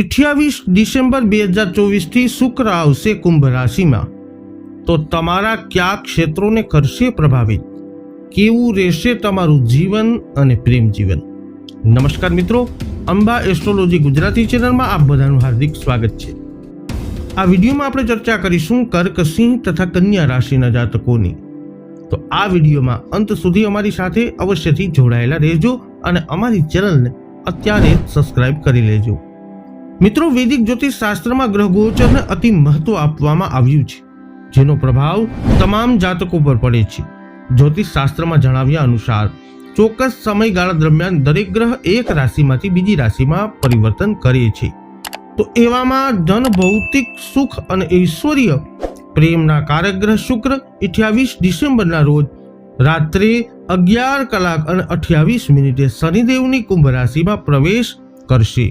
અઠ્યાવીસ ડિસેમ્બર બે હજાર ચોવીસથી શુક્ર આવશે કુંભ રાશિમાં. તો તમારા કયા ક્ષેત્રોને કરશે પ્રભાવિત? કેવું રહેશે તમારું જીવન અને પ્રેમ જીવન? નમસ્કાર મિત્રો, અંબા એસ્ટ્રોલોજી ગુજરાતી ચેનલમાં આપ બધાનું હાર્દિક સ્વાગત છે. આ વિડીયોમાં આપણે ચર્ચા કરીશું કર્ક સિંહ તથા કન્યા રાશિના જાતકોની. તો આ વિડીયોમાં અંત સુધી અમારી સાથે અવશ્યથી જોડાયેલા રહેજો અને અમારી ચેનલને અત્યારે સબસ્ક્રાઇબ કરી લેજો. મિત્રો, વૈદિક જ્યોતિષ શાસ્ત્રમાં ગ્રહ ગોચરને અતિ મહત્વ આપવામાં આવ્યું છે, જેનો પ્રભાવ તમામ જાતકો પર પડે છે. જ્યોતિષ શાસ્ત્રમાં જણાવ્યા અનુસાર, ચોક્કસ સમયગાળા દરમિયાન દરેક ગ્રહ એક રાશિમાંથી બીજી રાશિમાં પરિવર્તન કરે છે. તો એવામાં ધન, ભૌતિક સુખ અને ઐશ્વર્ય, પ્રેમના કારક ગ્રહ શુક્ર, અઠ્યાવીસ ડિસેમ્બરના રોજ, રાત્રે અગિયાર કલાક અને અઠ્યાવીસ મિનિટે શનિદેવની કુંભ રાશિમાં પ્રવેશ કરશે.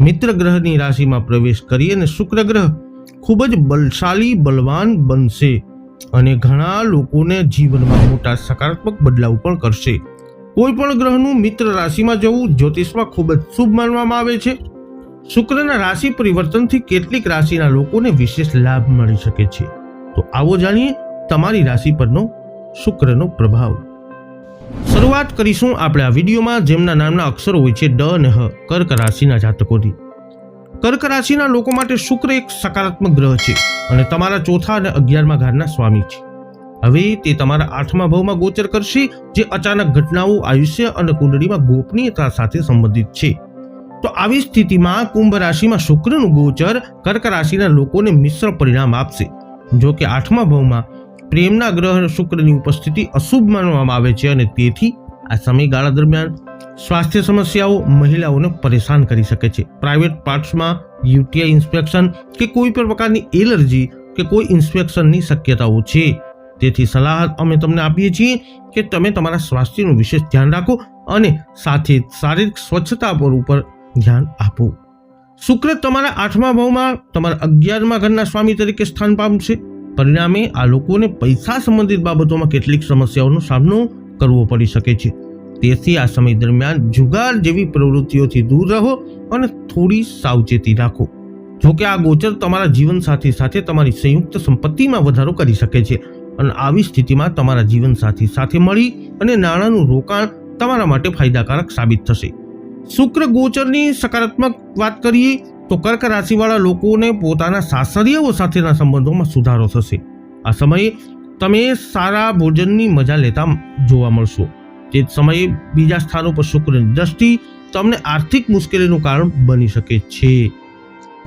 મિત્ર ગ્રહની રાશિમાં પ્રવેશ કરી અને શુક્ર ગ્રહ ખૂબ જ બલશાલી, બલવાન બનશે અને ઘણા લોકોને જીવનમાં મોટા સકારાત્મક બદલાવ પણ કરશે. કોઈ પણ ગ્રહનું મિત્ર રાશિમાં જવું જ્યોતિષમાં ખૂબ જ શુભ માનવામાં આવે છે. શુક્રના રાશિ પરિવર્તનથી કેટલીક રાશિના લોકોને વિશેષ લાભ મળી શકે છે. તો આવો જાણીએ તમારી રાશિ પરનો શુક્રનો પ્રભાવ. શરૂઆત કરીશું આપણે આ વિડીયોમાં જેમના નામના અક્ષરો હોય છે ડ અને હ, કર્ક રાશિના જાતકોથી. કર્ક રાશિના લોકો માટે શુક્ર એક સકારાત્મક ગ્રહ છે અને તમારા ચોથા અને અગિયારમા ઘરના સ્વામી છે. હવે તે તમારા આઠમા ભાવમાં ગોચર કરશે, જે અચાનક ઘટનાઓ, આયુષ્ય અને કુંડળીમાં ગોપનીયતા સાથે સંબંધિત છે. તો આવી સ્થિતિમાં કુંભ રાશિમાં શુક્રનું ગોચર કર્ક રાશિના લોકોને મિશ્ર પરિણામ આપશે. જો કે આઠમા ભાવમાં પ્રેમના ગ્રહ શુક્રની ઉપસ્થિતિ અશુભ માનવામાં આવે છે અને તેથી આ સમયગાળા દરમિયાન સ્વાસ્થ્ય સમસ્યાઓ મહિલાઓને પરેશાન કરી શકે છે. પ્રાઇવેટ પાર્ટ્સમાં યુટીઆઈ ઇન્સ્પેક્શન કે કોઈ પણ પ્રકારની એલર્જી કે કોઈ ઇન્સ્પેક્શનની શક્યતાઓ છે. તેથી સલાહ અમે તમને આપીએ છીએ કે તમે તમારા સ્વાસ્થ્યનું વિશેષ ધ્યાન રાખો અને સાથે શારીરિક સ્વચ્છતા પર ઉપર ધ્યાન આપો. શુક્ર તમારા આઠમા ભાવમાં તમારા અગિયારમા ઘરના સ્વામી તરીકે સ્થાન પામશે. પરિણામે આ લોકોને પૈસા સંબંધિત બાબતોમાં કેટલીક સમસ્યાઓનો સામનો કરવો પડી શકે છે. તેથી આ સમય દરમિયાન જુગાર જેવી પ્રવૃત્તિઓથી દૂર રહો અને થોડી સાવચેતી રાખો. જો કે આ ગોચર તમારા જીવનસાથી સાથે તમારી સંયુક્ત સંપત્તિમાં વધારો કરી શકે છે અને આવી સ્થિતિમાં તમારા જીવનસાથી સાથે મળી અને નાણાંનું રોકાણ તમારા માટે ફાયદાકારક સાબિત થશે. શુક્ર ગોચરની સકારાત્મક વાત કરીએ તો કર્ક રાશિવાળા લોકોને પોતાના સાસરિયાઓ સાથેના સંબંધોમાં સુધારો થશે. આ સમયે તમે સારા ભોજનની મજા લેતા જોવા મળશો. તે સમયે બીજા સ્થાનો પર શુક્રની દ્રષ્ટિ તમને આર્થિક મુશ્કેલીનું કારણ બની શકે છે.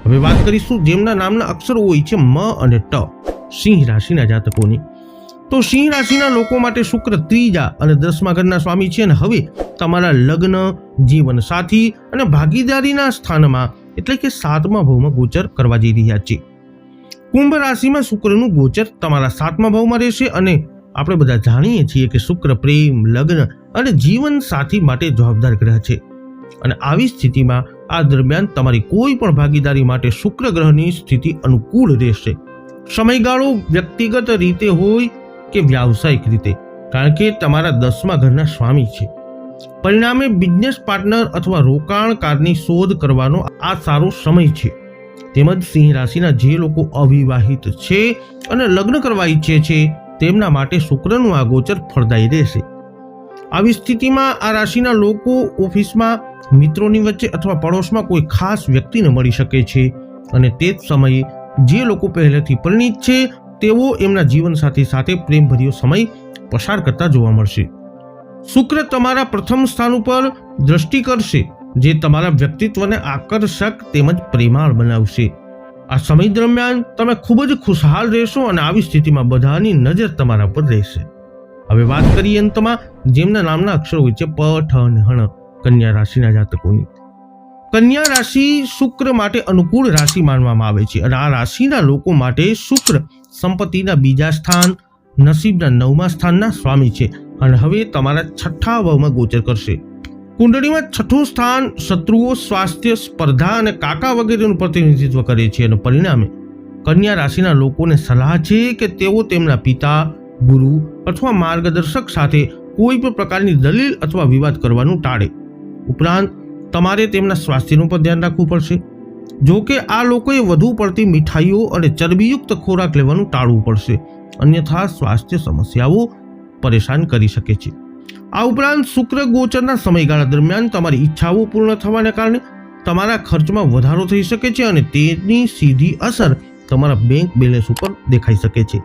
હવે વાત કરીશું જેમના નામના અક્ષરો હોય છે મ અને ટ, સિંહ રાશિના જાતકોની. તો સિંહ રાશિના લોકો માટે શુક્ર ત્રીજા અને દસમા ઘરના સ્વામી છે અને હવે તમારા લગ્ન જીવન સાથી અને ભાગીદારીના સ્થાનમાં એટલે કે સાતમા ભાવમાં ગોચર કરવા જઈ રહ્યા છે. કુંભ રાશિમાં શુક્રનું ગોચર તમારા સાતમા ભાવમાં રહેશે અને આપણે બધા જાણીએ છીએ કે શુક્ર પ્રેમ, લગ્ન અને જીવન સાથી માટે જવાબદાર ગ્રહ છે. અને આવી સ્થિતિમાં આ દરમિયાન તમારી કોઈ પણ ભાગીદારી માટે શુક્ર ગ્રહની સ્થિતિ અનુકૂળ રહેશે. સમયગાળો વ્યક્તિગત રીતે હોય કે વ્યાવસાયિક રીતે. કારણ કે તમારા દસમા ઘરના સ્વામી છે. પરિણામે બિઝનેસ પાર્ટનર અથવા રોકાણકારની શોધ કરવાનો આ સારો સમય છે. તેમજ સિંહ રાશિના જે લોકો અવિવાહિત છે અને લગ્ન કરવા ઈચ્છે છે, તેમના માટે શુક્રનું આ ગોચર ફળદાયી રહેશે. આવી સ્થિતિમાં આ રાશિના લોકો ઓફિસમાં, મિત્રોની વચ્ચે અથવા પડોશમાં કોઈ ખાસ વ્યક્તિને મળી શકે છે અને તે જ સમયે જે લોકો પહેલેથી પરિણિત છે, તેઓ એમના જીવનસાથી સાથે પ્રેમભર્યો સમય પસાર કરતા જોવા મળશે. શુક્ર તમારા પ્રથમ સ્થાન ઉપર દ્રષ્ટિ કરશે, જે તમારા વ્યક્તિત્વને આકર્ષક તેમજ પ્રેમાળ બનાવશે. આ સમય દરમિયાન તમે ખૂબ જ ખુશહાલ રહેશો અને આવી સ્થિતિમાં બધાની નજર તમારા પર રહેશે. હવે વાત કરીએ અંતમાં જેમના નામના અક્ષરો હોય છે, પ, ઠ અને હણ કન્યા રાશિના જાતકોની. કન્યા રાશિ શુક્ર માટે અનુકૂળ રાશિ માનવામાં આવે છે અને આ રાશિના લોકો માટે શુક્ર સંપત્તિના બીજા સ્થાન, નસીબના નવમા સ્થાનના સ્વામી છે. અને હવે તમારા છઠ્ઠા ભાવમાં ગોચર કરશે. કુંડળીમાં છઠ્ઠું સ્થાન શત્રુઓ, સ્વાસ્થ્ય, સ્પર્ધા અને કાકા વગેરેનું પ્રતિનિધિત્વ કરે છે અને પરિણામે કન્યા રાશિના લોકોને સલાહ છે કે તેઓ તેમના પિતા, ગુરુ અથવા માર્ગદર્શક સાથે કોઈ પણ પ્રકારની દલીલ અથવા વિવાદ કરવાનું ટાળે. ઉપરાંત, તમારે તેમના સ્વાસ્થ્યનું પણ ધ્યાન રાખવું પડશે. જો કે આ લોકોએ વધુ પડતી મીઠાઈઓ અને ચરબીયુક્ત ખોરાક લેવાનું ટાળવું પડશે. અન્યથા સ્વાસ્થ્ય સમસ્યાઓ પરેશાન કરી શકે છે. આ ઉપરાંત શુક્ર ગોચરના સમયગાળા દરમિયાન તમારી ઈચ્છાઓ પૂર્ણ થવાને કારણે તમારા ખર્ચમાં વધારો થઈ શકે છે અને તેની સીધી અસર તમારા બેંક બેલેન્સ ઉપર દેખાઈ શકે છે.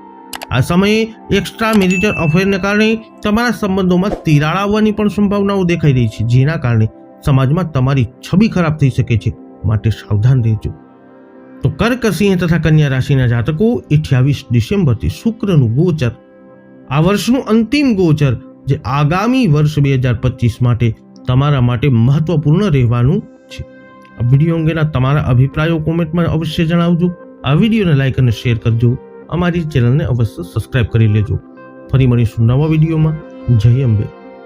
આ સમયે એક્સ્ટ્રા મેરિટલ અફેરને કારણે તમારા સંબંધોમાં તિરાડ આવવાની પણ સંભાવનાઓ દેખાઈ રહી છે, જેના કારણે સમાજમાં તમારી છબી ખરાબ થઈ શકે છે. માટે સાવધાન રહેજો. તો કર્ક સિંહ તથા કન્યા રાશિના જાતકો અઠ્યાવીસ ડિસેમ્બરથી શુક્રનું ગોચર આ વર્ષનું અંતિમ ગોચર જે આગામી વર્ષ બે હજાર પચીસ માટે તમારા માટે મહત્વપૂર્ણ રહેવાનું છે. આ વીડિયો અંગેના તમારા અભિપ્રાયો કોમેન્ટમાં અવશ્ય જણાવજો. આ વિડીયોને લાઇક અને શેર કરજો. અમારી ચેનલને અવશ્ય સબસ્ક્રાઇબ કરી લેજો. ફરી મળીશું નવા વિડીયોમાં. જય અંબે.